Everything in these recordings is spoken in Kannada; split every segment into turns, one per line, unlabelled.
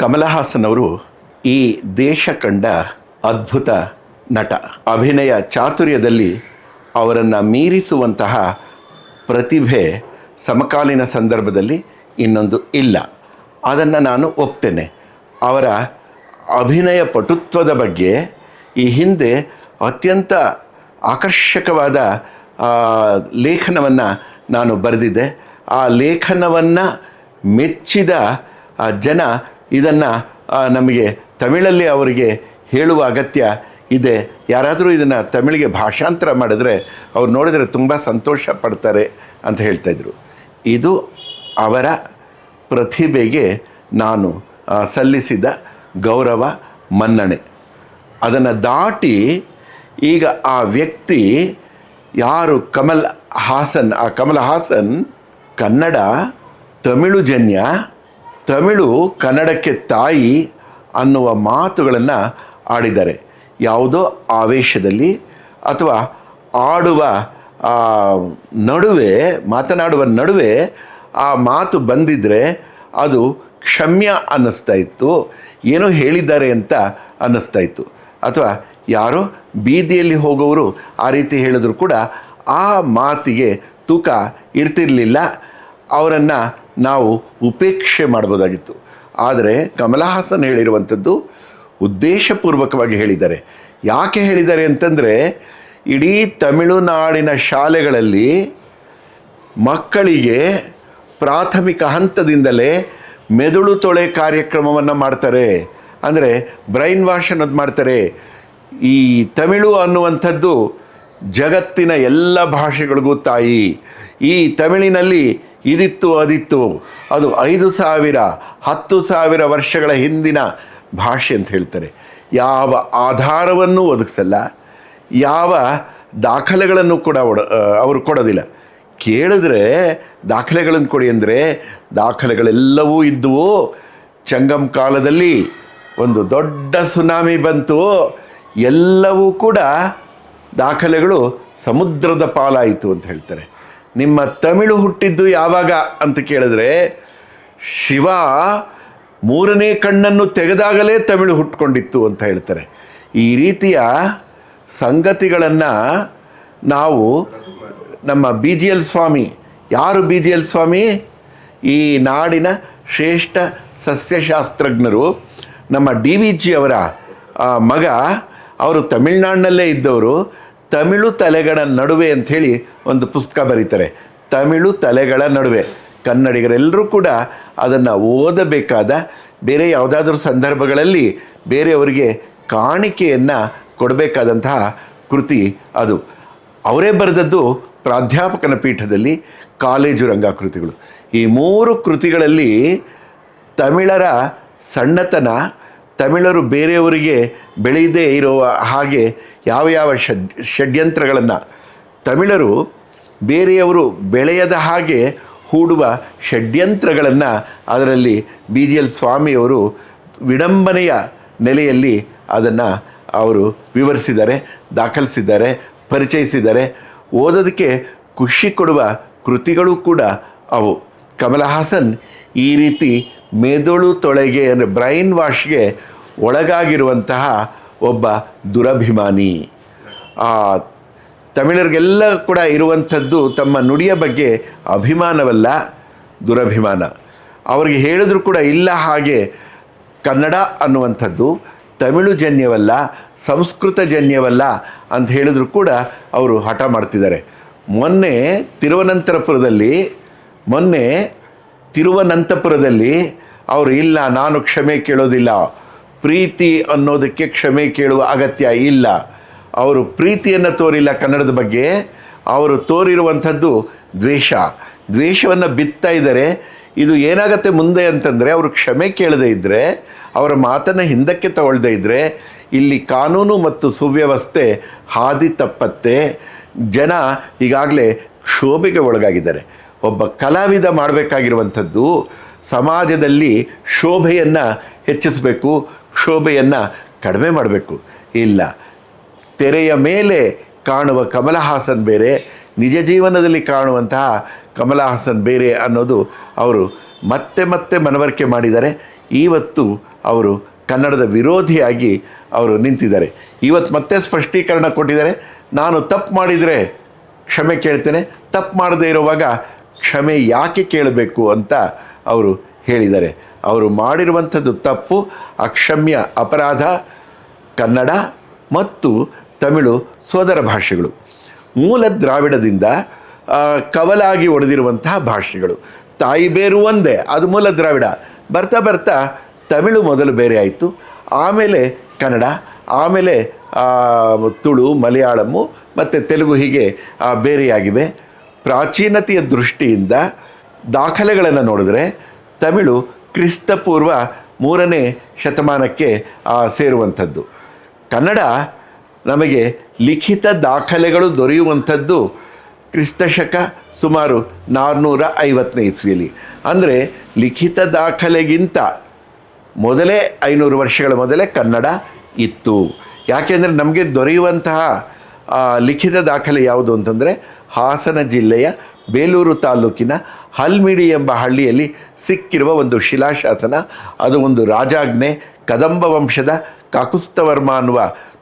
ಕಮಲಹಾಸನ್ ಅವರು ಈ ದೇಶ ಕಂಡ ಅದ್ಭುತ ನಟ. ಅಭಿನಯ ಚಾತುರ್ಯದಲ್ಲಿ ಅವರನ್ನು ಮೀರಿಸುವಂತಹ ಪ್ರತಿಭೆ ಸಮಕಾಲೀನ ಸಂದರ್ಭದಲ್ಲಿ ಇನ್ನೊಂದು ಇಲ್ಲ. ಅದನ್ನು ನಾನು ಒಪ್ತೇನೆ. ಅವರ ಅಭಿನಯ ಪಟುತ್ವದ ಬಗ್ಗೆ ಈ ಹಿಂದೆ ಅತ್ಯಂತ ಆಕರ್ಷಕವಾದ ಲೇಖನವನ್ನು ನಾನು ಬರೆದಿದ್ದೆ. ಆ ಲೇಖನವನ್ನು ಮೆಚ್ಚಿದ ಜನ ಇದನ್ನು ನಮಗೆ ತಮಿಳಲ್ಲಿ ಅವರಿಗೆ ಹೇಳುವ ಅಗತ್ಯ ಇದೆ. ಯಾರಾದರೂ ಇದನ್ನು ತಮಿಳಿಗೆ ಭಾಷಾಂತರ ಮಾಡಿದರೆ ಅವ್ರು ನೋಡಿದರೆ ತುಂಬ ಸಂತೋಷ ಪಡ್ತಾರೆ ಅಂತ ಹೇಳ್ತಾಯಿದ್ರು ಇದು ಅವರ ಪ್ರತಿಭೆಗೆ ನಾನು ಸಲ್ಲಿಸಿದ ಗೌರವ, ಮನ್ನಣೆ. ಅದನ್ನು ದಾಟಿ ಈಗ ಆ ವ್ಯಕ್ತಿ ಯಾರು? ಕಮಲ್ ಹಾಸನ್. ಆ ಕಮಲ್ ಹಾಸನ್ ಕನ್ನಡ ತಮಿಳು ಜನ್ಯ. ತಮಿಳು ಕನ್ನಡಕ್ಕೆ ತಾಯಿ ಅನ್ನುವ ಮಾತುಗಳನ್ನು ಆಡಿದ್ದಾರೆ. ಯಾವುದೋ ಆವೇಶದಲ್ಲಿ ಅಥವಾ ಆಡುವ ನಡುವೆ, ಮಾತನಾಡುವ ನಡುವೆ ಆ ಮಾತು ಬಂದಿದ್ದರೆ ಅದು ಕ್ಷಮ್ಯ ಅನ್ನಿಸ್ತಾ ಇತ್ತು. ಏನೋ ಹೇಳಿದ್ದಾರೆ ಅಂತ ಅನ್ನಿಸ್ತಾ ಇತ್ತು. ಅಥವಾ ಯಾರೋ ಬೀದಿಯಲ್ಲಿ ಹೋಗೋರು ಆ ರೀತಿ ಹೇಳಿದ್ರು ಕೂಡ ಆ ಮಾತಿಗೆ ತೂಕ ಇರ್ತಿರಲಿಲ್ಲ ಅವರನ್ನು ನಾವು ಉಪೇಕ್ಷೆ ಮಾಡ್ಬೋದಾಗಿತ್ತು. ಆದರೆ ಕಮಲಹಾಸನ್ ಹೇಳಿರುವಂಥದ್ದು ಉದ್ದೇಶಪೂರ್ವಕವಾಗಿ ಹೇಳಿದ್ದಾರೆ. ಯಾಕೆ ಹೇಳಿದ್ದಾರೆ ಅಂತಂದರೆ, ಇಡೀ ತಮಿಳುನಾಡಿನ ಶಾಲೆಗಳಲ್ಲಿ ಮಕ್ಕಳಿಗೆ ಪ್ರಾಥಮಿಕ ಹಂತದಿಂದಲೇ ಮೆದುಳು ತೊಳೆ ಕಾರ್ಯಕ್ರಮವನ್ನು ಮಾಡ್ತಾರೆ. ಅಂದರೆ ಬ್ರೈನ್ ವಾಶ್ ಅನ್ನೋದು ಮಾಡ್ತಾರೆ. ಈ ತಮಿಳು ಅನ್ನುವಂಥದ್ದು ಜಗತ್ತಿನ ಎಲ್ಲ ಭಾಷೆಗಳಿಗೂ ತಾಯಿ. ಈ ತಮಿಳಿನಲ್ಲಿ ಇದಿತ್ತು ಅದಿತ್ತು. ಅದು ಐದು ಸಾವಿರ, ಹತ್ತು ಸಾವಿರ ವರ್ಷಗಳ ಹಿಂದಿನ ಭಾಷೆ ಅಂತ ಹೇಳ್ತಾರೆ. ಯಾವ ಆಧಾರವನ್ನು ಒದಗಿಸಲ್ಲ, ಯಾವ ದಾಖಲೆಗಳನ್ನು ಕೂಡ ಒಡ ಅವರು ಕೊಡೋದಿಲ್ಲ. ಕೇಳಿದ್ರೆ ದಾಖಲೆಗಳನ್ನು ಕೊಡಿ ಅಂದರೆ ದಾಖಲೆಗಳೆಲ್ಲವೂ ಇದ್ದವು. ಚಂಗಮ್ ಕಾಲದಲ್ಲಿ ಒಂದು ದೊಡ್ಡ ಸುನಾಮಿ ಬಂತು. ಎಲ್ಲವೂ ಕೂಡ ದಾಖಲೆಗಳು ಸಮುದ್ರದ ಪಾಲಾಯಿತು ಅಂತ ಹೇಳ್ತಾರೆ. ನಿಮ್ಮ ತಮಿಳು ಹುಟ್ಟಿದ್ದು ಯಾವಾಗ ಅಂತ ಕೇಳಿದ್ರೆ, ಶಿವ ಮೂರನೇ ಕಣ್ಣನ್ನು ತೆಗೆದಾಗಲೇ ತಮಿಳು ಹುಟ್ಕೊಂಡಿತ್ತು ಅಂತ ಹೇಳ್ತಾರೆ. ಈ ರೀತಿಯ ಸಂಗತಿಗಳನ್ನು ನಾವು ನಮ್ಮ ಬಿ ಜಿ ಎಲ್ ಸ್ವಾಮಿ, ಯಾರು ಬಿ ಜಿ ಎಲ್ ಸ್ವಾಮಿ? ಈ ನಾಡಿನ ಶ್ರೇಷ್ಠ ಸಸ್ಯಶಾಸ್ತ್ರಜ್ಞರು, ನಮ್ಮ ಡಿ ವಿ ಜಿ ಅವರ ಮಗ, ಅವರು ತಮಿಳ್ನಾಡಿನಲ್ಲೇ ಇದ್ದವರು ತಮಿಳು ತಲೆಗಳ ನಡುವೆ ಅಂಥೇಳಿ ಒಂದು ಪುಸ್ತಕ ಬರೀತಾರೆ. ತಮಿಳು ತಲೆಗಳ ನಡುವೆ. ಕನ್ನಡಿಗರೆಲ್ಲರೂ ಕೂಡ ಅದನ್ನು ಓದಬೇಕಾದ ಬೇರೆ ಯಾವುದಾದ್ರೂ ಸಂದರ್ಭಗಳಲ್ಲಿ ಬೇರೆಯವರಿಗೆ ಕಾಣಿಕೆಯನ್ನು ಕೊಡಬೇಕಾದಂತಹ ಕೃತಿ ಅದು. ಅವರೇ ಬರೆದದ್ದು ಪ್ರಾಧ್ಯಾಪಕನ ಪೀಠದಲ್ಲಿ ಕಾಲೇಜು ರಂಗ ಕೃತಿಗಳು ಈ ಮೂರು ಕೃತಿಗಳಲ್ಲಿ ತಮಿಳರ ಸಣ್ಣತನ ತಮಿಳರು ಬೇರೆಯವರಿಗೆ ಬೆಳೆಯದೇ ಇರುವ ಹಾಗೆ ಯಾವ ಯಾವ ಷಡ್, ಷಡ್ಯಂತ್ರಗಳನ್ನು ತಮಿಳರು ಬೇರೆಯವರು ಬೆಳೆಯದ ಹಾಗೆ ಹೂಡುವ ಷಡ್ಯಂತ್ರಗಳನ್ನು ಅದರಲ್ಲಿ ಬಿ ಜಿ ಎಲ್ ಸ್ವಾಮಿಯವರು ವಿಡಂಬನೆಯ ನೆಲೆಯಲ್ಲಿ ಅದನ್ನು ಅವರು ವಿವರಿಸಿದ್ದಾರೆ, ದಾಖಲಿಸಿದ್ದಾರೆ, ಪರಿಚಯಿಸಿದ್ದಾರೆ. ಓದೋದಕ್ಕೆ ಖುಷಿ ಕೊಡುವ ಕೃತಿಗಳು ಕೂಡ ಅವು. ಕಮಲಹಾಸನ್ ಈ ರೀತಿ ಮೆದುಳು ತೊಳೆಗೆ ಅಂದರೆ ಬ್ರೈನ್ ವಾಶ್ಗೆ ಒಳಗಾಗಿರುವಂತಹ ಒಬ್ಬ ದುರಭಿಮಾನಿ. ತಮಿಳರಿಗೆಲ್ಲ ಕೂಡ ಇರುವಂಥದ್ದು ತಮ್ಮ ನುಡಿಯ ಬಗ್ಗೆ ಅಭಿಮಾನವಲ್ಲ, ದುರಭಿಮಾನ. ಅವರಿಗೆ ಹೇಳಿದ್ರು ಕೂಡ ಇಲ್ಲ ಹಾಗೆ ಕನ್ನಡ ಅನ್ನುವಂಥದ್ದು, ತಮಿಳು ಜನ್ಯವಲ್ಲ, ಸಂಸ್ಕೃತ ಜನ್ಯವಲ್ಲ ಅಂತ ಹೇಳಿದ್ರು ಕೂಡ ಅವರು ಹಠ ಮಾಡ್ತಿದ್ದಾರೆ. ಮೊನ್ನೆ ತಿರುವನಂತಪುರದಲ್ಲಿ ಮೊನ್ನೆ ತಿರುವನಂತಪುರದಲ್ಲಿ ಅವರು ಇಲ್ಲ, ನಾನು ಕ್ಷಮೆ ಕೇಳೋದಿಲ್ಲ ಪ್ರೀತಿ ಅನ್ನೋದಕ್ಕೆ ಕ್ಷಮೆ ಕೇಳುವ ಅಗತ್ಯ ಇಲ್ಲ. ಅವರು ಪ್ರೀತಿಯನ್ನು ತೋರಿಲ್ಲ ಕನ್ನಡದ ಬಗ್ಗೆ. ಅವರು ತೋರಿರುವಂಥದ್ದು ದ್ವೇಷ. ದ್ವೇಷವನ್ನು ಬಿತ್ತಾ ಇದ್ದಾರೆ. ಇದು ಏನಾಗತ್ತೆ ಮುಂದೆ ಅಂತಂದರೆ ಅವರು ಕ್ಷಮೆ ಕೇಳದೇ ಇದ್ದರೆ ಅವರ ಮಾತನ್ನು ಹಿಂದಕ್ಕೆ ತಗೊಳ್ಳದೇ ಇದ್ದರೆ ಇಲ್ಲಿ ಕಾನೂನು ಮತ್ತು ಸುವ್ಯವಸ್ಥೆ ಹಾದಿ ತಪ್ಪತ್ತೆ. ಜನ ಈಗಾಗಲೇ ಕ್ಷೋಭೆಗೆ ಒಳಗಾಗಿದ್ದಾರೆ. ಒಬ್ಬ ಕಲಾವಿದ ಮಾಡಬೇಕಾಗಿರುವಂಥದ್ದು ಸಮಾಜದಲ್ಲಿ ಶೋಭೆಯನ್ನು ಹೆಚ್ಚಿಸಬೇಕು. ಕ್ಷೋಭೆಯನ್ನು ಕಡಿಮೆ ಮಾಡಬೇಕು. ಇಲ್ಲ, ತೆರೆಯ ಮೇಲೆ ಕಾಣುವ ಕಮಲಹಾಸನ್ ಬೇರೆ, ನಿಜ ಜೀವನದಲ್ಲಿ ಕಾಣುವಂತಹ ಕಮಲಹಾಸನ್ ಬೇರೆ ಅನ್ನೋದು ಅವರು ಮತ್ತೆ ಮತ್ತೆ ಮನವರಿಕೆ ಮಾಡಿದ್ದಾರೆ. ಇವತ್ತು ಅವರು ಕನ್ನಡದ ವಿರೋಧಿಯಾಗಿ ಅವರು ನಿಂತಿದ್ದಾರೆ. ಇವತ್ತು ಮತ್ತೆ ಸ್ಪಷ್ಟೀಕರಣ ಕೊಟ್ಟಿದ್ದಾರೆ. ನಾನು ತಪ್ಪು ಮಾಡಿದರೆ ಕ್ಷಮೆ ಕೇಳ್ತೇನೆ. ತಪ್ಪು ಮಾಡದೇ ಇರುವಾಗ ಕ್ಷಮೆ ಯಾಕೆ ಕೇಳಬೇಕು ಅಂತ ಅವರು ಹೇಳಿದ್ದಾರೆ. ಅವರು ಮಾಡಿರುವಂಥದ್ದು ತಪ್ಪು, ಅಕ್ಷಮ್ಯ ಅಪರಾಧ, ಕನ್ನಡ ಮತ್ತು ತಮಿಳು ಸೋದರ ಭಾಷೆಗಳು. ಮೂಲ ದ್ರಾವಿಡದಿಂದ ಕವಲಾಗಿ ಒಡೆದಿರುವಂತಹ ಭಾಷೆಗಳು. ತಾಯಿ ಬೇರು ಒಂದೇ, ಅದು ಮೂಲ ದ್ರಾವಿಡ. ಬರ್ತಾ ಬರ್ತಾ ತಮಿಳು ಮೊದಲು ಬೇರೆ ಆಯಿತು. ಆಮೇಲೆ ಕನ್ನಡ, ಆಮೇಲೆ ತುಳು ಮಲಯಾಳಮ್ಮು ಮತ್ತು ತೆಲುಗು ಹೀಗೆ ಬೇರೆಯಾಗಿವೆ. ಪ್ರಾಚೀನತೆಯ ದೃಷ್ಟಿಯಿಂದ ದಾಖಲೆಗಳನ್ನು ನೋಡಿದ್ರೆ ತಮಿಳು ಕ್ರಿಸ್ತಪೂರ್ವ ಮೂರನೇ ಶತಮಾನಕ್ಕೆ ಸೇರುವಂಥದ್ದು. ಕನ್ನಡ ನಮಗೆ ಲಿಖಿತ ದಾಖಲೆಗಳು ದೊರೆಯುವಂಥದ್ದು ಕ್ರಿಸ್ತಶಕ ಸುಮಾರು ನಾನ್ನೂರ ಐವತ್ತನೇ ಇಸ್ವಿಯಲ್ಲಿ. ಅಂದರೆ ಲಿಖಿತ ದಾಖಲೆಗಿಂತ ಮೊದಲೇ ಐನೂರು ವರ್ಷಗಳ ಮೊದಲೇ ಕನ್ನಡ ಇತ್ತು. ಯಾಕೆಂದರೆ ನಮಗೆ ದೊರೆಯುವಂತಹ ಲಿಖಿತ ದಾಖಲೆ ಯಾವುದು ಅಂತಂದರೆ ಹಾಸನ ಜಿಲ್ಲೆಯ ಬೇಲೂರು ತಾಲೂಕಿನ ಹಲ್ಮಿಡಿ ಎಂಬ ಹಳ್ಳಿಯಲ್ಲಿ ಸಿಕ್ಕಿರುವ ಒಂದು ಶಿಲಾಶಾಸನ, ಅದು ಒಂದು ರಾಜಾಜ್ಞೆ, ಕದಂಬ ವಂಶದ ಕಾಕುಸ್ತವರ್ಮ ಅನ್ನುವ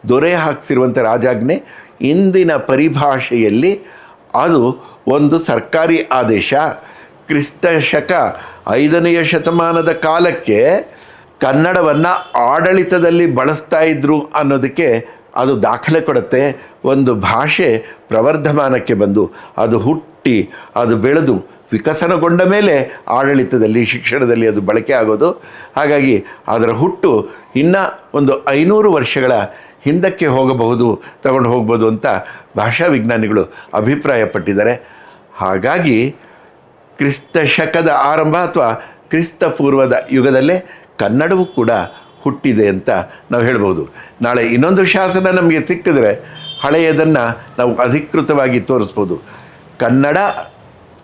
ದೊರೆ ಹಾಕ್ಸಿರುವಂಥ ರಾಜಾಜ್ಞೆ. ಇಂದಿನ ಪರಿಭಾಷೆಯಲ್ಲಿ ಅದು ಒಂದು ಸರ್ಕಾರಿ ಆದೇಶ. ಕ್ರಿಸ್ತ ಶಕ ಐದನೆಯ ಶತಮಾನದ ಕಾಲಕ್ಕೆ ಕನ್ನಡವನ್ನು ಆಡಳಿತದಲ್ಲಿ ಬಳಸ್ತಾ ಇದ್ರು ಅನ್ನೋದಕ್ಕೆ ಅದು ದಾಖಲೆ ಕೊಡುತ್ತೆ. ಒಂದು ಭಾಷೆ ಪ್ರವರ್ಧಮಾನಕ್ಕೆ ಬಂದು ಅದು ಹುಟ್ಟಿ ಅದು ಬೆಳೆದು ವಿಕಸನಗೊಂಡ ಮೇಲೆ ಆಡಳಿತದಲ್ಲಿ, ಶಿಕ್ಷಣದಲ್ಲಿ ಅದು ಬಳಕೆ ಆಗೋದು. ಹಾಗಾಗಿ ಅದರ ಹುಟ್ಟು ಇನ್ನು ಒಂದು ಐನೂರು ವರ್ಷಗಳ ಹಿಂದಕ್ಕೆ ಹೋಗಬಹುದು, ತಗೊಂಡು ಹೋಗ್ಬೋದು ಅಂತ ಭಾಷಾ ವಿಜ್ಞಾನಿಗಳು ಅಭಿಪ್ರಾಯಪಟ್ಟಿದ್ದಾರೆ. ಹಾಗಾಗಿ ಕ್ರಿಸ್ತ ಶಕದ ಆರಂಭ ಅಥವಾ ಕ್ರಿಸ್ತ ಪೂರ್ವದ ಯುಗದಲ್ಲೇ ಕನ್ನಡವೂ ಕೂಡ ಹುಟ್ಟಿದೆ ಅಂತ ನಾವು ಹೇಳ್ಬೋದು. ನಾಳೆ ಇನ್ನೊಂದು ಶಾಸನ ನಮಗೆ ಸಿಕ್ಕಿದ್ರೆ ಹಳೆಯದನ್ನು ನಾವು ಅಧಿಕೃತವಾಗಿ ತೋರಿಸ್ಬೋದು. ಕನ್ನಡ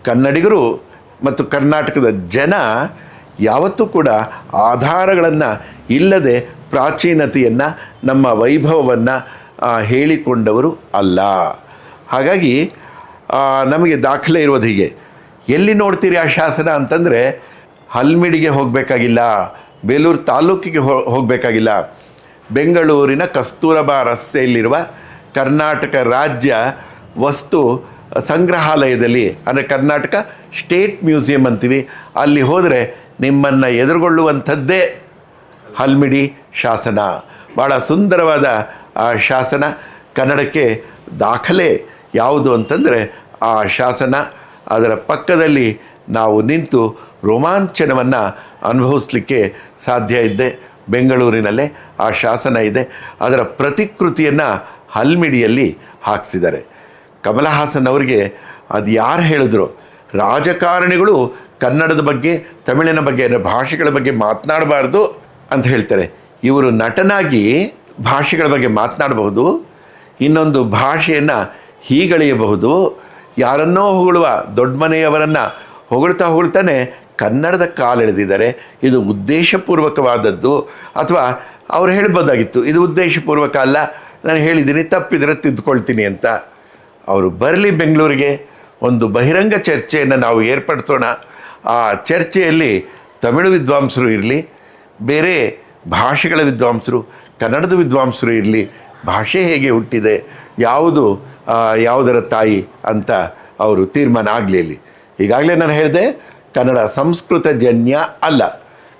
ಕನ್ನಡಿಗರು ಮತ್ತು ಕರ್ನಾಟಕದ ಜನ ಯಾವತ್ತೂ ಕೂಡ ಆಧಾರಗಳನ್ನು ಇಲ್ಲದೆ ಪ್ರಾಚೀನತೆಯನ್ನು, ನಮ್ಮ ವೈಭವವನ್ನು ಹೇಳಿಕೊಂಡವರು ಅಲ್ಲ. ಹಾಗಾಗಿ ನಮಗೆ ದಾಖಲೆ ಇರೋದು ಹೀಗೆ. ಎಲ್ಲಿ ನೋಡ್ತೀರಿ ಆ ಶಾಸನ ಅಂತಂದರೆ ಹಲ್ಮಿಡಿಗೆ ಹೋಗಬೇಕಾಗಿಲ್ಲ, ಬೇಲೂರು ತಾಲೂಕಿಗೆ ಹೋಗಬೇಕಾಗಿಲ್ಲ. ಬೆಂಗಳೂರಿನ ಕಸ್ತೂರಬಾ ರಸ್ತೆಯಲ್ಲಿರುವ ಕರ್ನಾಟಕ ರಾಜ್ಯ ವಸ್ತು ಸಂಗ್ರಹಾಲಯದಲ್ಲಿ, ಅಂದರೆ ಕರ್ನಾಟಕ ಸ್ಟೇಟ್ ಮ್ಯೂಸಿಯಂ ಅಂತೀವಿ, ಅಲ್ಲಿ ಹೋದರೆ ನಿಮ್ಮನ್ನು ಎದುರುಗೊಳ್ಳುವಂಥದ್ದೇ ಹಲ್ಮಿಡಿ ಶಾಸನ. ಭಾಳ ಸುಂದರವಾದ, ಆ, ಶಾಸನ. ಕನ್ನಡಕ್ಕೆ ದಾಖಲೆ ಯಾವುದು ಅಂತಂದರೆ, ಆ ಶಾಸನ ಅದರ ಪಕ್ಕದಲ್ಲಿ ನಾವು ನಿಂತು ರೋಮಾಂಚನವನ್ನು ಅನುಭವಿಸ್ಲಿಕ್ಕೆ ಸಾಧ್ಯ ಇದ್ದೆ ಬೆಂಗಳೂರಿನಲ್ಲೇ ಆ ಶಾಸನ ಇದೆ. ಅದರ ಪ್ರತಿಕೃತಿಯನ್ನು ಹಲ್ಮಿಡಿಯಲ್ಲಿ ಹಾಕಿಸಿದ್ದಾರೆ. ಕಮಲಹಾಸನ್ ಅವರಿಗೆ ಅದು ಯಾರು ಹೇಳಿದ್ರು? ರಾಜಕಾರಣಿಗಳು ಕನ್ನಡದ ಬಗ್ಗೆ, ತಮಿಳಿನ ಬಗ್ಗೆ, ಅಂದರೆ ಭಾಷೆಗಳ ಬಗ್ಗೆ ಮಾತನಾಡಬಾರ್ದು ಅಂತ ಹೇಳ್ತಾರೆ. ಇವರು ನಟನಾಗಿ ಭಾಷೆಗಳ ಬಗ್ಗೆ ಮಾತನಾಡಬಹುದು, ಇನ್ನೊಂದು ಭಾಷೆಯನ್ನು ಹೀಗಳೆಯಬಹುದು. ಯಾರನ್ನೋ ಹೊಗಳುವ ದೊಡ್ಡ ಮನೆಯವರನ್ನು ಹೊಗಳ್ತಾ ಹೊಗಳ್ತಾನೆ ಕನ್ನಡದ ಕಾಲೆಳೆದಿದ್ದಾರೆ ಇದು ಉದ್ದೇಶಪೂರ್ವಕವಾದದ್ದು, ಅಥವಾ ಅವರು ಹೇಳ್ಬೋದಾಗಿತ್ತು, ಇದು ಉದ್ದೇಶಪೂರ್ವಕ ಅಲ್ಲ, ನಾನು ಹೇಳಿದ್ದೀನಿ, ತಪ್ಪಿದರೆ ತಿದ್ದುಕೊಳ್ತೀನಿ ಅಂತ. ಅವರು ಬರಲಿ ಬೆಂಗಳೂರಿಗೆ ಒಂದು ಬಹಿರಂಗ ಚರ್ಚೆಯನ್ನು ನಾವು ಏರ್ಪಡಿಸೋಣ. ಆ ಚರ್ಚೆಯಲ್ಲಿ ತಮಿಳು ವಿದ್ವಾಂಸರು ಇರಲಿ, ಬೇರೆ ಭಾಷೆಗಳ ವಿದ್ವಾಂಸರು, ಕನ್ನಡದ ವಿದ್ವಾಂಸರು ಇರಲಿ, ಭಾಷೆ ಹೇಗೆ ಹುಟ್ಟಿದೆ, ಯಾವುದು ಯಾವುದರ ತಾಯಿ ಅಂತ ಅವರು ತೀರ್ಮಾನ ಆಗಲಿ ಈಗಾಗಲೇ ನಾನು ಹೇಳಿದೆ, ಕನ್ನಡ ಸಂಸ್ಕೃತ ಜನ್ಯ ಅಲ್ಲ,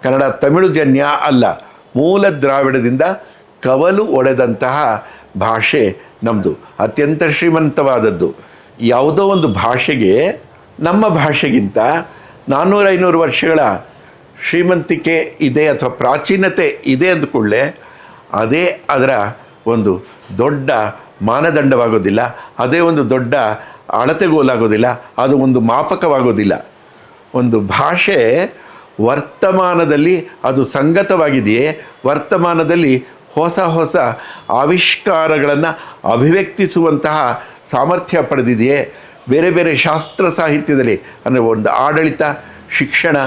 ಕನ್ನಡ ತಮಿಳು ಜನ್ಯ ಅಲ್ಲ, ಮೂಲ ದ್ರಾವಿಡದಿಂದ ಕವಲು ಒಡೆದಂತಹ ಭಾಷೆ ನಮ್ಮದು ಅತ್ಯಂತ ಶ್ರೀಮಂತವಾದದ್ದು. ಯಾವುದೋ ಒಂದು ಭಾಷೆಗೆ, ನಮ್ಮ ಭಾಷೆಗಿಂತ ನಾನ್ನೂರ ಐನೂರು ವರ್ಷಗಳ ಶ್ರೀಮಂತಿಕೆ ಇದೆ ಅಥವಾ ಪ್ರಾಚೀನತೆ ಇದೆ ಅಂದ್ಕೊಳ್ಳೆ ಅದೇ ಅದರ ಒಂದು ದೊಡ್ಡ ಮಾನದಂಡವಾಗೋದಿಲ್ಲ. ಅದೇ ಒಂದು ದೊಡ್ಡ ಅಳತೆಗೋಲಾಗೋದಿಲ್ಲ. ಅದು ಒಂದು ಮಾಪಕವಾಗೋದಿಲ್ಲ. ಒಂದು ಭಾಷೆ ವರ್ತಮಾನದಲ್ಲಿ ಅದು ಸಂಗತವಾಗಿದೆಯೇ? ವರ್ತಮಾನದಲ್ಲಿ ಹೊಸ ಹೊಸ ಆವಿಷ್ಕಾರಗಳನ್ನು ಅಭಿವ್ಯಕ್ತಿಸುವಂತಹ ಸಾಮರ್ಥ್ಯ ಪಡೆದಿದೆಯೇ? ಬೇರೆ ಬೇರೆ ಶಾಸ್ತ್ರ ಸಾಹಿತ್ಯದಲ್ಲಿ, ಅಂದರೆ ಒಂದು ಆಡಳಿತ, ಶಿಕ್ಷಣ,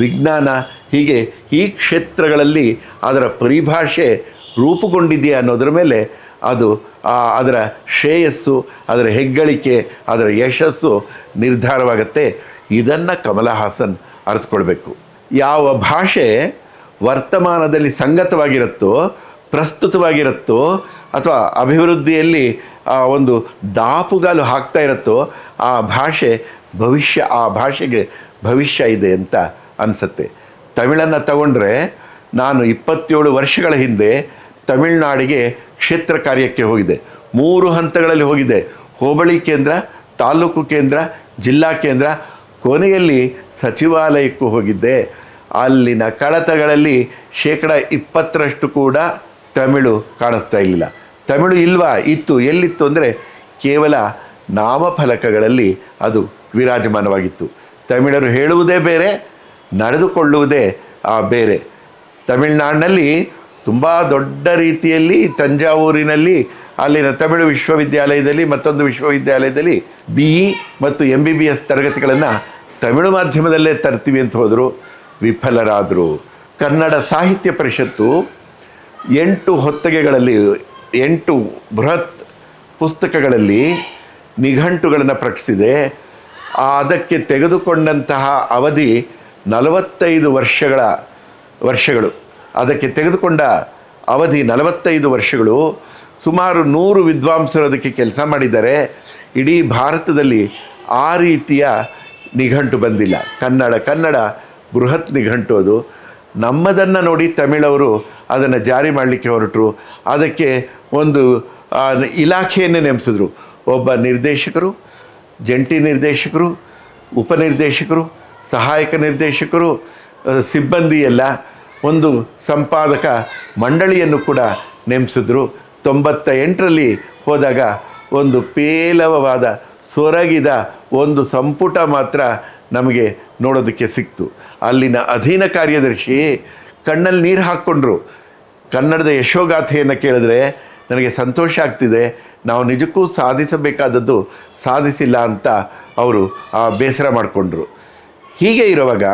ವಿಜ್ಞಾನ, ಹೀಗೆ ಈ ಕ್ಷೇತ್ರಗಳಲ್ಲಿ ಅದರ ಪರಿಭಾಷೆ ರೂಪುಗೊಂಡಿದೆಯಾ ಅನ್ನೋದ್ರ ಮೇಲೆ ಅದು ಅದರ ಶ್ರೇಯಸ್ಸು, ಅದರ ಹೆಗ್ಗಳಿಕೆ, ಅದರ ಯಶಸ್ಸು ನಿರ್ಧಾರವಾಗುತ್ತೆ. ಇದನ್ನು ಕಮಲಹಾಸನ್ ಅರ್ಥಕೊಳ್ಬೇಕು ಯಾವ ಭಾಷೆ ವರ್ತಮಾನದಲ್ಲಿ ಸಂಗತವಾಗಿರುತ್ತೋ ಪ್ರಸ್ತುತವಾಗಿರುತ್ತೋ ಅಥವಾ ಅಭಿವೃದ್ಧಿಯಲ್ಲಿ ಆ ಒಂದು ದಾಪುಗಾಲು ಹಾಕ್ತಾ ಇರುತ್ತೋ ಆ ಭಾಷೆ ಭವಿಷ್ಯ, ಆ ಭಾಷೆಗೆ ಭವಿಷ್ಯ ಇದೆ ಅಂತ ಅನಿಸುತ್ತೆ. ತಮಿಳನ್ನು ತಗೊಂಡ್ರೆ ನಾನು ಇಪ್ಪತ್ತೇಳು ವರ್ಷಗಳ ಹಿಂದೆ ತಮಿಳುನಾಡಿಗೆ ಕ್ಷೇತ್ರ ಕಾರ್ಯಕ್ಕೆ ಹೋಗಿದೆ ಮೂರು ಹಂತಗಳಲ್ಲಿ ಹೋಗಿದೆ ಹೋಬಳಿ ಕೇಂದ್ರ, ತಾಲೂಕು ಕೇಂದ್ರ, ಜಿಲ್ಲಾ ಕೇಂದ್ರ, ಕೊನೆಯಲ್ಲಿ ಸಚಿವಾಲಯಕ್ಕೂ ಹೋಗಿದ್ದೆ. ಅಲ್ಲಿನ ಕಳತಗಳಲ್ಲಿ ಶೇಕಡ ಇಪ್ಪತ್ತರಷ್ಟು ಕೂಡ ತಮಿಳು ಕಾಣಿಸ್ತಾ ಇರಲಿಲ್ಲ ತಮಿಳು ಇಲ್ವಾ? ಇತ್ತು. ಎಲ್ಲಿತ್ತು ಅಂದರೆ ಕೇವಲ ನಾಮಫಲಕಗಳಲ್ಲಿ ಅದು ವಿರಾಜಮಾನವಾಗಿತ್ತು. ತಮಿಳರು ಹೇಳುವುದೇ ಬೇರೆ, ನಡೆದುಕೊಳ್ಳುವುದೇ ಬೇರೆ. ತಮಿಳುನಾಡಿನಲ್ಲಿ ತುಂಬ ದೊಡ್ಡ ರೀತಿಯಲ್ಲಿ ತಂಜಾವೂರಿನಲ್ಲಿ, ಅಲ್ಲಿನ ತಮಿಳು ವಿಶ್ವವಿದ್ಯಾಲಯದಲ್ಲಿ, ಮತ್ತೊಂದು ವಿಶ್ವವಿದ್ಯಾಲಯದಲ್ಲಿ ಬಿ ಇ ಮತ್ತು ಎಂ ಬಿ ಬಿ ಎಸ್ ತರಗತಿಗಳನ್ನು ತಮಿಳು ಮಾಧ್ಯಮದಲ್ಲೇ ತರ್ತೀವಿ ಅಂತ ಹೋದರು. ವಿಫಲರಾದರು. ಕನ್ನಡ ಸಾಹಿತ್ಯ ಪರಿಷತ್ತು ಎಂಟು ಹೊತ್ತಗೆಗಳಲ್ಲಿ, ಎಂಟು ಬೃಹತ್ ಪುಸ್ತಕಗಳಲ್ಲಿ ನಿಘಂಟುಗಳನ್ನು ಪ್ರಕಟಿಸಿದೆ. ಅದಕ್ಕೆ ತೆಗೆದುಕೊಂಡಂತಹ ಅವಧಿ ನಲವತ್ತೈದು ವರ್ಷಗಳ, ವರ್ಷಗಳು. ಅದಕ್ಕೆ ತೆಗೆದುಕೊಂಡ ಅವಧಿ ನಲವತ್ತೈದು ವರ್ಷಗಳು. ಸುಮಾರು ನೂರು ವಿದ್ವಾಂಸರು ಅದಕ್ಕೆ ಕೆಲಸ ಮಾಡಿದ್ದಾರೆ. ಇಡೀ ಭಾರತದಲ್ಲಿ ಆ ರೀತಿಯ ನಿಘಂಟು ಬಂದಿಲ್ಲ. ಕನ್ನಡ ಕನ್ನಡ ಬೃಹತ್ ನಿಘಂಟು ಅದು. ನಮ್ಮದನ್ನು ನೋಡಿ ತಮಿಳವರು ಅದನ್ನು ಜಾರಿ ಮಾಡಲಿಕ್ಕೆ ಹೊರಟರು. ಅದಕ್ಕೆ ಒಂದು ಇಲಾಖೆಯನ್ನೇ ನೇಮಿಸಿದ್ರು. ಒಬ್ಬ ನಿರ್ದೇಶಕರು, ಜಂಟಿ ನಿರ್ದೇಶಕರು ಉಪನಿರ್ದೇಶಕರು ಸಹಾಯಕ ನಿರ್ದೇಶಕರು ಸಿಬ್ಬಂದಿ ಎಲ್ಲ ಒಂದು ಸಂಪಾದಕ ಮಂಡಳಿಯನ್ನು ಕೂಡ ನೇಮಿಸಿದ್ರು. ತೊಂಬತ್ತ ಎಂಟರಲ್ಲಿ ಹೋದಾಗ ಒಂದು ಪೇಲವವಾದ, ಸೊರಗಿದ ಒಂದು ಸಂಪುಟ ಮಾತ್ರ ನಮಗೆ ನೋಡೋದಕ್ಕೆ ಸಿಕ್ತು. ಅಲ್ಲಿನ ಅಧೀನ ಕಾರ್ಯದರ್ಶಿ ಕಣ್ಣಲ್ಲಿ ನೀರು ಹಾಕ್ಕೊಂಡ್ರು. ಕನ್ನಡದ ಯಶೋಗಾಥೆಯನ್ನು ಕೇಳಿದ್ರೆ ನನಗೆ ಸಂತೋಷ ಆಗ್ತಿದೆ. ನಾವು ನಿಜಕ್ಕೂ ಸಾಧಿಸಬೇಕಾದದ್ದು ಸಾಧಿಸಿಲ್ಲ ಅಂತ ಅವರು ಆ ಬೇಸರ ಮಾಡಿಕೊಂಡ್ರು. ಹೀಗೆ ಇರುವಾಗ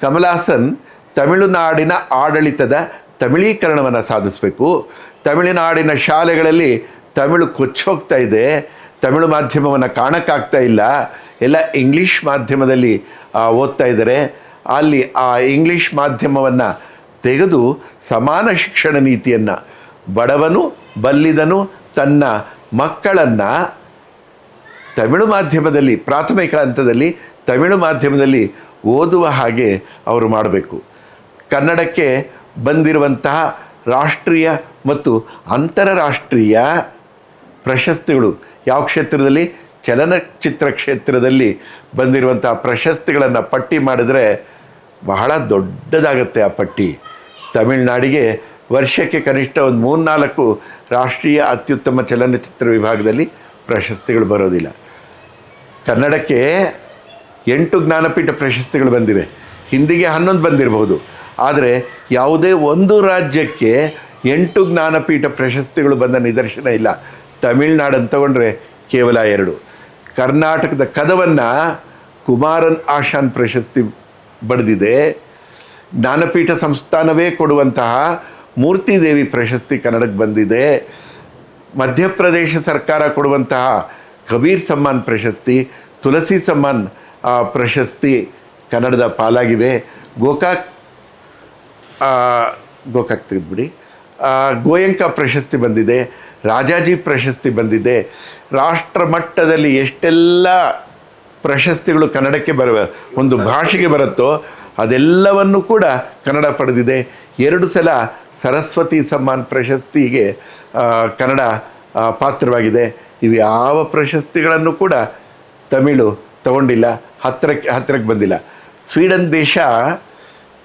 ಕಮಲಾಸನ್ ತಮಿಳುನಾಡಿನ ಆಡಳಿತದ ತಮಿಳೀಕರಣವನ್ನು ಸಾಧಿಸಬೇಕು. ತಮಿಳುನಾಡಿನ ಶಾಲೆಗಳಲ್ಲಿ ತಮಿಳು ಕೊಚ್ಚೋಗ್ತಾ ಇದೆ. ತಮಿಳು ಮಾಧ್ಯಮವನ್ನು ಕಾಣಕ್ಕಾಗ್ತಾ ಇಲ್ಲ. ಎಲ್ಲ ಇಂಗ್ಲೀಷ್ ಮಾಧ್ಯಮದಲ್ಲಿ ಓದ್ತಾ ಇದ್ದಾರೆ. ಅಲ್ಲಿ ಆ ಇಂಗ್ಲೀಷ್ ಮಾಧ್ಯಮವನ್ನು ತೆಗೆದು ಸಮಾನ ಶಿಕ್ಷಣ ನೀತಿಯನ್ನು ಬಡವನು ಬಲ್ಲಿದನು ತನ್ನ ಮಕ್ಕಳನ್ನು ತಮಿಳು ಮಾಧ್ಯಮದಲ್ಲಿ, ಪ್ರಾಥಮಿಕ ಹಂತದಲ್ಲಿ ತಮಿಳು ಮಾಧ್ಯಮದಲ್ಲಿ ಓದುವ ಹಾಗೆ ಅವರು ಮಾಡಬೇಕು. ಕನ್ನಡಕ್ಕೆ ಬಂದಿರುವಂತಹ ರಾಷ್ಟ್ರೀಯ ಮತ್ತು ಅಂತಾರಾಷ್ಟ್ರೀಯ ಪ್ರಶಸ್ತಿಗಳು ಯಾವ ಕ್ಷೇತ್ರದಲ್ಲಿ? ಚಲನಚಿತ್ರ ಕ್ಷೇತ್ರದಲ್ಲಿ ಬಂದಿರುವಂಥ ಪ್ರಶಸ್ತಿಗಳನ್ನು ಪಟ್ಟಿ ಮಾಡಿದರೆ ಬಹಳ ದೊಡ್ಡದಾಗತ್ತೆ ಆ ಪಟ್ಟಿ. ತಮಿಳುನಾಡಿಗೆ ವರ್ಷಕ್ಕೆ ಕನಿಷ್ಠ ಒಂದು ಮೂರ್ನಾಲ್ಕು ರಾಷ್ಟ್ರೀಯ ಅತ್ಯುತ್ತಮ ಚಲನಚಿತ್ರ ವಿಭಾಗದಲ್ಲಿ ಪ್ರಶಸ್ತಿಗಳು ಬರೋದಿಲ್ಲ. ಕನ್ನಡಕ್ಕೆ ಎಂಟು ಜ್ಞಾನಪೀಠ ಪ್ರಶಸ್ತಿಗಳು ಬಂದಿವೆ. ಹಿಂದಿಗೆ ಹನ್ನೊಂದು ಬಂದಿರಬಹುದು ಆದರೆ ಯಾವುದೇ ಒಂದು ರಾಜ್ಯಕ್ಕೆ ಎಂಟು ಜ್ಞಾನಪೀಠ ಪ್ರಶಸ್ತಿಗಳು ಬಂದ ನಿದರ್ಶನ ಇಲ್ಲ. ತಮಿಳ್ನಾಡನ್ನು ತಗೊಂಡ್ರೆ ಕೇವಲ ಎರಡು. ಕರ್ನಾಟಕದ ಕದವನ್ನು ಕುಮಾರನ್ ಆಶಾನ್ ಪ್ರಶಸ್ತಿ ಬರೆದಿದೆ ಜ್ಞಾನಪೀಠ ಸಂಸ್ಥಾನವೇ ಕೊಡುವಂತಹ ಮೂರ್ತಿದೇವಿ ಪ್ರಶಸ್ತಿ ಕನ್ನಡಕ್ಕೆ ಬಂದಿದೆ. ಮಧ್ಯಪ್ರದೇಶ ಸರ್ಕಾರ ಕೊಡುವಂತಹ ಕಬೀರ್ ಸಮ್ಮಾನ್ ಪ್ರಶಸ್ತಿ ತುಳಸಿ ಸಮ್ಮಾನ್ ಪ್ರಶಸ್ತಿ ಕನ್ನಡದ ಪಾಲಾಗಿವೆ. ಗೋಕಾಕ್ ಗೋಕಾಕ್ ತೆಗೆದ್ಬಿಡಿ. ಗೋಯಂಕ ಪ್ರಶಸ್ತಿ ಬಂದಿದೆ. ರಾಜಾಜಿ ಪ್ರಶಸ್ತಿ ಬಂದಿದೆ. ರಾಷ್ಟ್ರ ಮಟ್ಟದಲ್ಲಿ ಎಷ್ಟೆಲ್ಲ ಪ್ರಶಸ್ತಿಗಳು ಕನ್ನಡಕ್ಕೆ ಬರುವ ಒಂದು ಭಾಷೆಗೆ ಬರುತ್ತೋ ಅದೆಲ್ಲವನ್ನು ಕೂಡ ಕನ್ನಡ ಪಡೆದಿದೆ. ಎರಡು ಸಲ ಸರಸ್ವತಿ ಸಮ್ಮಾನ್ ಪ್ರಶಸ್ತಿಗೆ ಕನ್ನಡ ಪಾತ್ರವಾಗಿದೆ. ಇವು ಯಾವ ಪ್ರಶಸ್ತಿಗಳನ್ನು ಕೂಡ ತಮಿಳು ತಗೊಂಡಿಲ್ಲ. ಹತ್ತಿರಕ್ಕೆ ಹತ್ತಿರಕ್ಕೆ ಬಂದಿಲ್ಲ. ಸ್ವೀಡನ್ ದೇಶ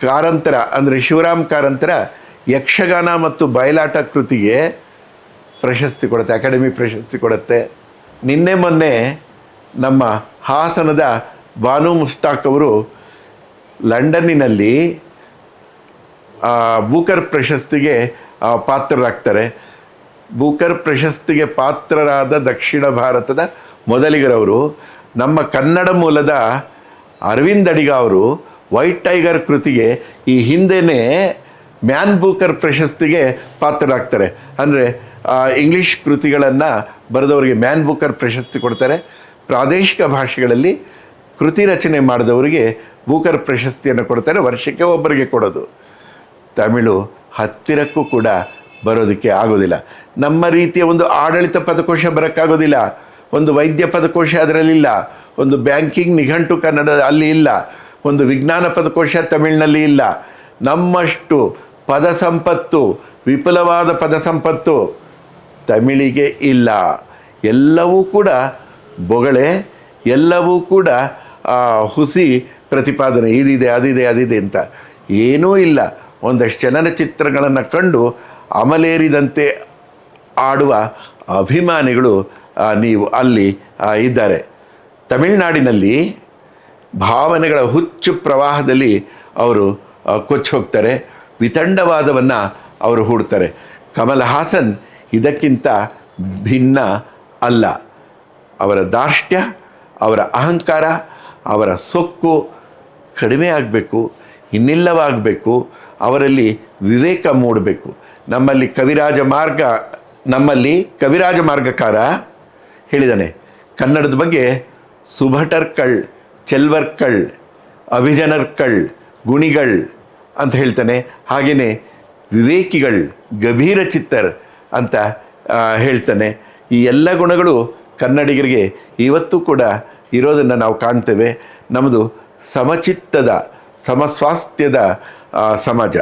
ಕಾರಂತರ, ಅಂದರೆ ಶಿವರಾಮ್ ಕಾರಂತರ ಯಕ್ಷಗಾನ ಮತ್ತು ಬಯಲಾಟ ಕೃತಿಗೆ ಪ್ರಶಸ್ತಿ ಕೊಡುತ್ತೆ, ಅಕಾಡೆಮಿ ಪ್ರಶಸ್ತಿ ಕೊಡುತ್ತೆ. ನಿನ್ನೆ ಮೊನ್ನೆ ನಮ್ಮ ಹಾಸನದ ಬಾನು ಮುಸ್ತಾಕ್ ಅವರು ಲಂಡನ್ನಿನಲ್ಲಿ ಬೂಕರ್ ಪ್ರಶಸ್ತಿಗೆ ಪಾತ್ರರಾಗ್ತಾರೆ. ಬೂಕರ್ ಪ್ರಶಸ್ತಿಗೆ ಪಾತ್ರರಾದ ದಕ್ಷಿಣ ಭಾರತದ ಮೊದಲಿಗರವರು, ನಮ್ಮ ಕನ್ನಡ ಮೂಲದ ಅರವಿಂದ್ ಅಡಿಗ ಅವರು, ವೈಟ್ ಟೈಗರ್ ಕೃತಿಗೆ ಈ ಹಿಂದೆನೇ ಮ್ಯಾನ್ ಬೂಕರ್ ಪ್ರಶಸ್ತಿಗೆ ಪಾತ್ರರಾಗ್ತಾರೆ. ಅಂದರೆ ಇಂಗ್ಲೀಷ್ ಕೃತಿಗಳನ್ನು ಬರೆದವರಿಗೆ ಮ್ಯಾನ್ ಬೂಕರ್ ಪ್ರಶಸ್ತಿ ಕೊಡ್ತಾರೆ. ಪ್ರಾದೇಶಿಕ ಭಾಷೆಗಳಲ್ಲಿ ಕೃತಿ ರಚನೆ ಮಾಡಿದವರಿಗೆ ಬೂಕರ್ ಪ್ರಶಸ್ತಿಯನ್ನು ಕೊಡ್ತಾರೆ, ವರ್ಷಕ್ಕೆ ಒಬ್ಬರಿಗೆ ಕೊಡೋದು. ತಮಿಳು ಹತ್ತಿರಕ್ಕೂ ಕೂಡ ಬರೋದಕ್ಕೆ ಆಗೋದಿಲ್ಲ. ನಮ್ಮ ರೀತಿಯ ಒಂದು ಆಡಳಿತ ಪದಕೋಶ ಬರೋಕ್ಕಾಗೋದಿಲ್ಲ. ಒಂದು ವೈದ್ಯ ಪದಕೋಶ ಅದರಲ್ಲಿಲ್ಲ ಒಂದು ಬ್ಯಾಂಕಿಂಗ್ ನಿಘಂಟು ಕನ್ನಡ ಅಲ್ಲಿ ಇಲ್ಲ. ಒಂದು ವಿಜ್ಞಾನ ಪದಕೋಶ ತಮಿಳಿನಲ್ಲಿ ಇಲ್ಲ. ನಮ್ಮಷ್ಟು ಪದ ಸಂಪತ್ತು ವಿಪುಲವಾದ ಪದ ಸಂಪತ್ತು ತಮಿಳಿಗೆ ಇಲ್ಲ. ಎಲ್ಲವೂ ಕೂಡ ಬೊಗಳೆ, ಎಲ್ಲವೂ ಕೂಡ ಹುಸಿ ಪ್ರತಿಪಾದನೆ, ಇದಿದೆ, ಅದಿದೆ ಅದಿದೆ ಅಂತ. ಏನೂ ಇಲ್ಲ. ಒಂದಷ್ಟು ಚಲನಚಿತ್ರಗಳನ್ನು ಕಂಡು ಅಮಲೇರಿದಂತೆ ಆಡುವ ಅಭಿಮಾನಿಗಳು ನೀವು ಅಲ್ಲಿ ಇದ್ದಾರೆ. ತಮಿಳುನಾಡಿನಲ್ಲಿ ಭಾವನೆಗಳ ಹುಚ್ಚು ಪ್ರವಾಹದಲ್ಲಿ ಅವರು ಕೊಚ್ಚಿ ಹೋಗ್ತಾರೆ. ವಿತಂಡವಾದವನ್ನು ಅವರು ಹೂಡ್ತಾರೆ. ಕಮಲ್ ಹಾಸನ್ ಇದಕ್ಕಿಂತ ಭಿನ್ನ ಅಲ್ಲ. ಅವರ ದಾರ್ಷ್ಟ್ಯ, ಅವರ ಅಹಂಕಾರ, ಅವರ ಸೊಕ್ಕು ಕಡಿಮೆ ಆಗಬೇಕು, ಇನ್ನಿಲ್ಲವಾಗಬೇಕು, ಅವರಲ್ಲಿ ವಿವೇಕ ಮೂಡಬೇಕು. ನಮ್ಮಲ್ಲಿ ಕವಿರಾಜ ಮಾರ್ಗ, ನಮ್ಮಲ್ಲಿ ಕವಿರಾಜ ಮಾರ್ಗಕಾರ ಹೇಳಿದ್ದಾನೆ. ಕನ್ನಡದ ಬಗ್ಗೆ ಸುಭಟರ್ಕಳ್, ಚೆಲ್ವರ್ಕಳ್, ಅಭಿಜನರ್ಕಳ್, ಗುಣಿಗಳ್ ಅಂತ ಹೇಳ್ತಾನೆ. ಹಾಗೆಯೇ ವಿವೇಕಿಗಳ್, ಗಭೀರ ಚಿತ್ತರ್ ಅಂತ ಹೇಳ್ತಾನೆ. ಈ ಎಲ್ಲ ಗುಣಗಳು ಕನ್ನಡಿಗರಿಗೆ ಇವತ್ತು ಕೂಡ ಇರೋದನ್ನು ನಾವು ಕಾಣ್ತೇವೆ. ನಮ್ಮದು ಸಮಚಿತ್ತದ ಸಮಸ್ವಾಸ್ಥ್ಯದ ಸಮಾಜ.